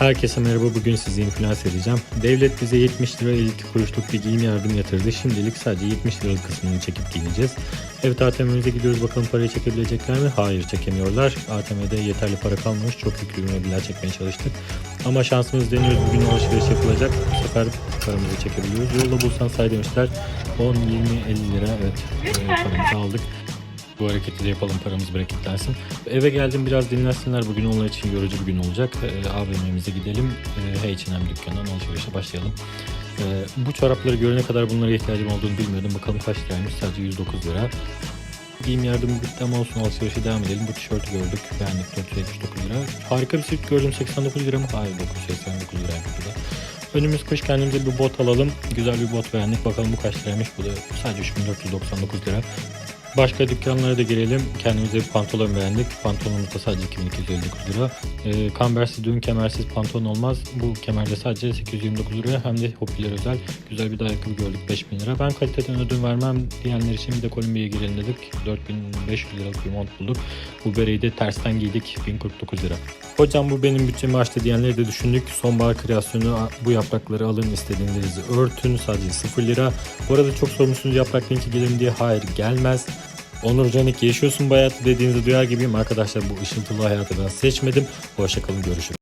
Herkese merhaba. Bugün sizi influence edeceğim. Devlet bize 70 lira 52 kuruşluk bir giyim yardım yatırdı. Şimdilik sadece 70 liralık kısmını çekip giyineceğiz. Evet ATM'mize gidiyoruz. Bakalım parayı çekebilecekler mi? Hayır çekemiyorlar. ATM'de yeterli para kalmamış. Çok yüklü meblağ çekmeye çalıştık. Ama şansımız deniyoruz. Bugün alışveriş yapılacak. Bu sefer paramızı çekebiliyoruz. Yolda bulsan say demişler. 10, 20, 50 lira. Evet paramızı aldık. Bu hareketi de yapalım paramız bereketlensin. Eve geldim biraz dinlensinler. Bugün onlar için yorucu bir gün olacak. Ee, AVM'mize gidelim. Ee, H&M dükkanından alışverişe başlayalım. Ee, bu çorapları görene kadar bunlara ihtiyacım olduğunu bilmiyordum. Bakalım kaç liraymış. Sadece 109 lira. Giyim yardımı bitti ama olsun alışverişe devam edelim. Bu tişörtü gördük. Beğendik 479 lira. Harika bir süt gördüm 89 lira mı? Hayır 989 liraymış bu da. Önümüz kış kendimize bir bot alalım. Güzel bir bot beğendik. Bakalım bu kaç liraymış. Bu da sadece 3499 lira. Başka dükkanlara da girelim. Kendimize bir pantolon beğendik. Pantolonumuz da sadece 2259 lira. Ee, kambersiz düğün kemersiz pantolon olmaz. Bu kemerde sadece 829 lira. Hem de hopiler özel. Güzel bir de ayakkabı gördük 5000 lira. Ben kaliteden ödün vermem diyenler için bir de Kolombiya girelim dedik. 4500 liralık bir mont bulduk. Bu bereyi de tersten giydik. 1049 lira. Hocam bu benim bütçemi aştı diyenleri de düşündük. Sonbahar kreasyonu bu yaprakları alın istediğinizi örtün. Sadece 0 lira. Bu arada çok sormuşsunuz yaprak linki gelir diye. Hayır gelmez. Onur Canik yaşıyorsun bu dediğinizi duyar gibiyim. Arkadaşlar bu ışıltılı hayatı ben seçmedim. Hoşçakalın görüşürüz.